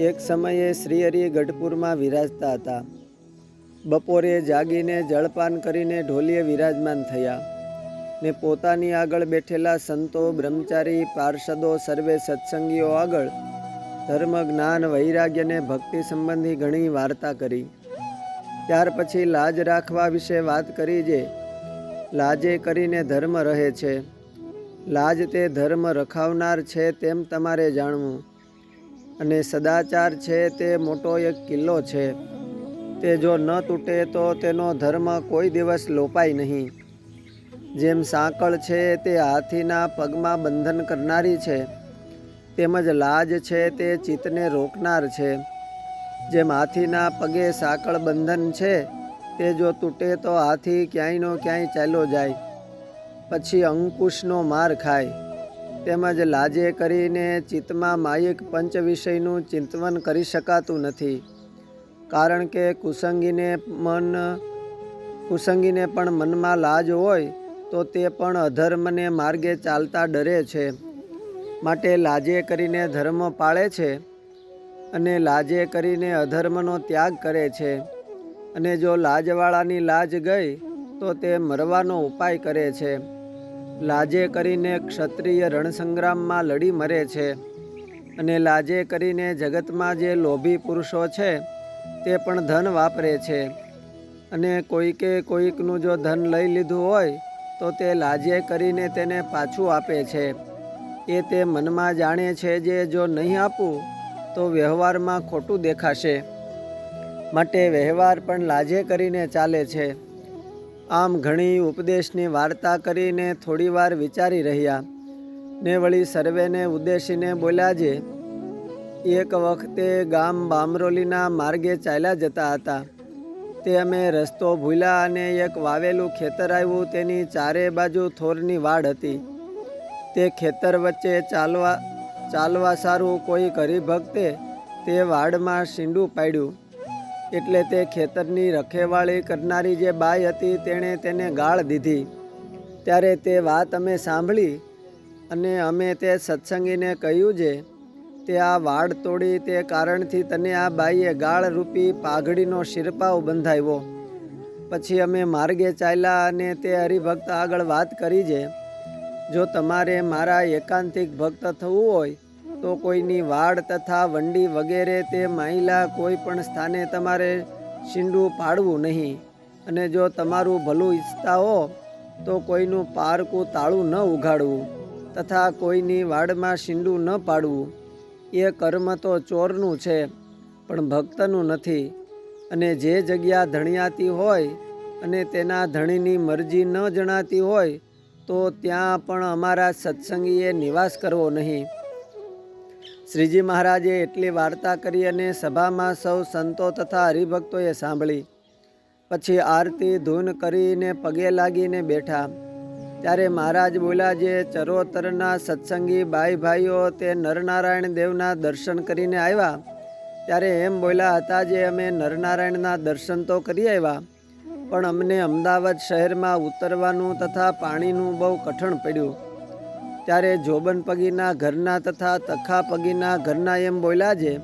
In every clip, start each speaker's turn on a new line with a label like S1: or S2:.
S1: એક સમયે શ્રીહરિ ગઢપુરમાં વિરાજતા હતા. બપોરે જાગીને જળપાન કરીને ઢોલીએ વિરાજમાન થયા ને પોતાની આગળ બેઠેલા સંતો, બ્રહ્મચારી, પાર્ષદો, સર્વે સત્સંગીઓ આગળ ધર્મ, જ્ઞાન વૈરાગ્યને ભક્તિ સંબંધી ઘણી વાર્તા કરી. ત્યાર પછી લાજ રાખવા વિશે વાત કરી જે લાજે કરીને ધર્મ રહે છે. લાજ તે ધર્મ રખાવનાર છે તેમ તમારે જાણવું. અને સદાચાર છે તે મોટો એક કિલ્લો છે. તે જો ન તૂટે તો તેનો ધર્મ કોઈ દિવસ લોપાય નહીં. જેમ સાંકળ છે તે હાથીના પગમાં બંધન કરનારી છે, તેમજ લાજ છે તે ચિત્તને રોકનાર છે. જેમ હાથીના પગે સાંકળ બંધન છે, તે જો તૂટે તો હાથી ક્યાંયનો ક્યાંય ચાલ્યો જાય. પછી અંકુશનો માર ખાય. તેમજ લાજે કરીને ચિત્તમાં માયિક પંચ વિષયનું ચિંતવન કરી શકાતું નથી. કારણ કે કુસંગીને મન, કુસંગીને પણ મનમાં લાજ હોય, તો તે પણ અધર્મને માર્ગે ચાલતા ડરે છે. માટે લાજે કરીને ધર્મ પાળે છે અને લાજે કરીને અધર્મનો ત્યાગ કરે છે. અને જો લાજવાળાની લાજ ગઈ, તો તે મરવાનો ઉપાય કરે છે. લાજે કરીને ક્ષત્રિય રણસંગ્રામમાં લડી મરે છે અને લાજે કરીને જગતમાં જે લોભી પુરુષો છે, તે પણ ધન વાપરે છે. અને કોઈકે કોઈકનું જો ધન લઈ લીધું હોય, તો તે લાજે કરીને તેને પાછું આપે છે. એ તે મનમાં જાણે છે જે જો નહીં આપું, તો વ્યવહારમાં ખોટું દેખાશે. માટે વ્યવહાર પણ લાજે કરીને ચાલે છે. આમ ઘણી ઉપદેશની વાર્તા કરીને થોડીવાર વિચારી રહ્યા. ને વળી સર્વેને ઉદ્દેશીને બોલ્યા જે, એક વખતે ગામ બામરોલીના માર્ગે ચાલ્યા જતા હતા. તે અમે રસ્તો ભૂલ્યા અને એક વાવેલું ખેતર આવ્યું, તેની ચારે બાજુ થોરની વાડ હતી. તે ખેતર વચ્ચે ચાલવા ચાલવા સારું કોઈ હરિભક્તે તે વાડમાં શીંડું પાડ્યું. એટલે તે ખેતરની રખેવાળી કરનારી જે બાઈ હતી તેણે તેને ગાળ દીધી. ત્યારે તે વાત અમે સાંભળી અને અમે તે સત્સંગીને કહ્યું છે તે આ વાડ તોડી તે કારણથી તને આ બાઈએ ગાળ રૂપી પાઘડીનો શિરપાવ બંધાવ્યો. પછી અમે માર્ગે ચાલ્યા અને તે હરિભક્ત આગળ વાત કરી છે જો તમારે મારા એકાંતિક ભક્ત થવું હોય તો કોઈની વાડ તથા વંડી વગેરે તે માહિલા કોઈ પણ સ્થાને તમારે શીંડું પાડવું નહીં. અને જો તમારું ભલું ઈચ્છતા હો, તો કોઈનું પારકું તાળું ન ઉઘાડવું તથા કોઈની વાડમાં શીંડું ન પાડવું. એ કર્મ તો ચોરનું છે, પણ ભક્તનું નથી. અને જે જગ્યા ધણિયાતી હોય અને તેના ધણીની મરજી ન જણાતી હોય, તો ત્યાં પણ અમારા સત્સંગીએ નિવાસ કરવો નહીં. શ્રીજી મહારાજે એટલી વાર્તા કરી અને સભામાં સૌ સંતો તથા હરિભક્તોએ સાંભળી. પછી આરતી ધૂન કરીને પગે લાગીને બેઠા. ત્યારે મહારાજ બોલ્યા, જે ચરોતરના સત્સંગી બાઈ ભાઈઓ તે નરનારાયણ દેવના દર્શન કરીને આવ્યા? ત્યારે એમ બોલ્યા હતા, જે અમે નરનારાયણના દર્શન તો કરી આવ્યા, પણ અમને અમદાવાદ શહેરમાં ઉતરવાનું તથા પાણીનું બહુ કઠણ પડ્યું. ત્યારે જોબન પગીના ઘરના તથા તખા પગીના ઘરના એમ બોલ્યા છે,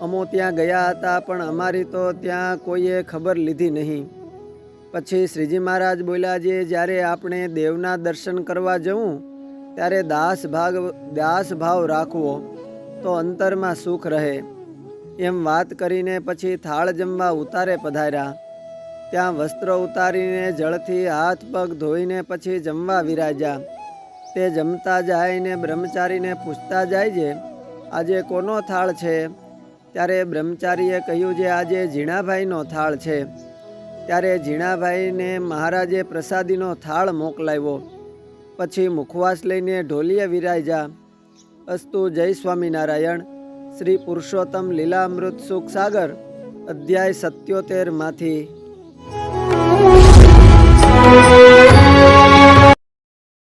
S1: અમો ત્યાં ગયા હતા, પણ અમારી તો ત્યાં કોઈએ ખબર લીધી નહીં. પછી શ્રીજી મહારાજ બોલ્યા છે, જ્યારે આપણે દેવના દર્શન કરવા જવું, ત્યારે દાસ ભાગ, દાસ ભાવ રાખવો, તો અંતરમાં સુખ રહે. એમ વાત કરીને પછી થાળ જમવા ઉતારે પધાર્યા. ત્યાં વસ્ત્ર ઉતારીને જળથી હાથ પગ ધોઈને પછી જમવા વિરાજ્યા. તે જમતા જાયને બ્રહ્મચારીને પૂછતા જાય છે, આજે કોનો થાળ છે? ત્યારે બ્રહ્મચારીએ કહ્યું છે, આજે ઝીણાભાઈનો થાળ છે. ત્યારે ઝીણાભાઈને મહારાજે પ્રસાદીનો થાળ મોકલાવ્યો. પછી મુખવાસ લઈને ઢોલીએ વિરાઈ જા અસ્તુ જય સ્વામિનારાયણ. શ્રી પુરુષોત્તમ લીલામૃત સુખ સાગર, અધ્યાય સત્યોતેરમાંથી. માંથી